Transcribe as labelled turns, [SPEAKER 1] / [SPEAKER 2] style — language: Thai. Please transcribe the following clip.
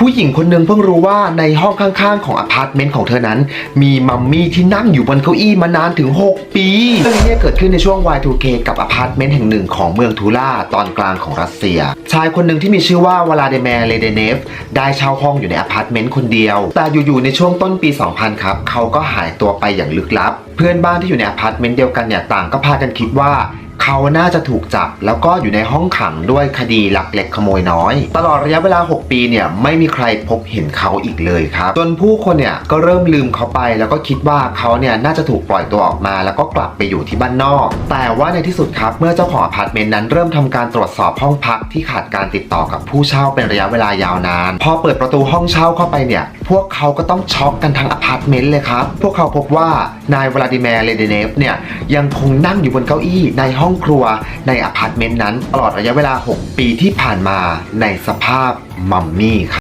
[SPEAKER 1] ผู้หญิงคนหนึ่งเพิ่งรู้ว่าในห้องข้างๆ ของอพาร์ตเมนต์ของเธอนั้น มีมัมมี่ที่นั่งอยู่บนเก้าอี้มานานถึง 6 ปีเรื่องนี้เกิดขึ้นในช่วง Y2K กับอพาร์ตเมนต์แห่งหนึ่งของเมืองทูล่าตอนกลางของรัสเซีย ชายคนหนึ่งที่มีชื่อว่าวลาเดเมร์เลเดเนฟได้เช่าห้องอยู่ในอพาร์ตเมนต์คนเดียว แต่อยู่ๆในช่วงต้นปี 2000 ครับ เขาก็หายตัวไปอย่างลึกลับ เพื่อนบ้านที่อยู่ในอพาร์ตเมนต์เดียวกันเนี่ยต่างก็พากันคิดว่า เขาน่าจะถูกจับ แล้วก็อยู่ในห้องขังด้วยคดีลักเล็กขโมยน้อย ตลอดระยะเวลา 6 ปีเนี่ยไม่มีใครพบเห็นเขาอีกเลยครับจนผู้คนเนี่ยก็เริ่มลืมเขาไป แล้วก็คิดว่าเขาเนี่ยน่าจะถูกปล่อยตัวออกมา แล้วก็กลับไปอยู่ที่บ้านนอก แต่ว่าในที่สุดครับเมื่อเจ้าของอพาร์ตเมนต์นั้นเริ่มทำการตรวจสอบห้องพักที่ขาดการติดต่อกับผู้เช่าเป็นระยะเวลายาวนาน พอเปิดประตูห้องเช่าเข้าไปเนี่ย พวกเขาก็ต้องช็อกกันทั้งอพาร์ตเมนต์เลยครับ พวกเขาพบว่านายวลาดิเมียร์เลเดเนฟเนี่ยยังคงนั่งอยู่บนเก้าอี้ในห้ององครัวในอพาร์ตเมนต์นั้นตลอดระยะเวลา 6 ปีที่ผ่านมาในสภาพมัมมี่ครับ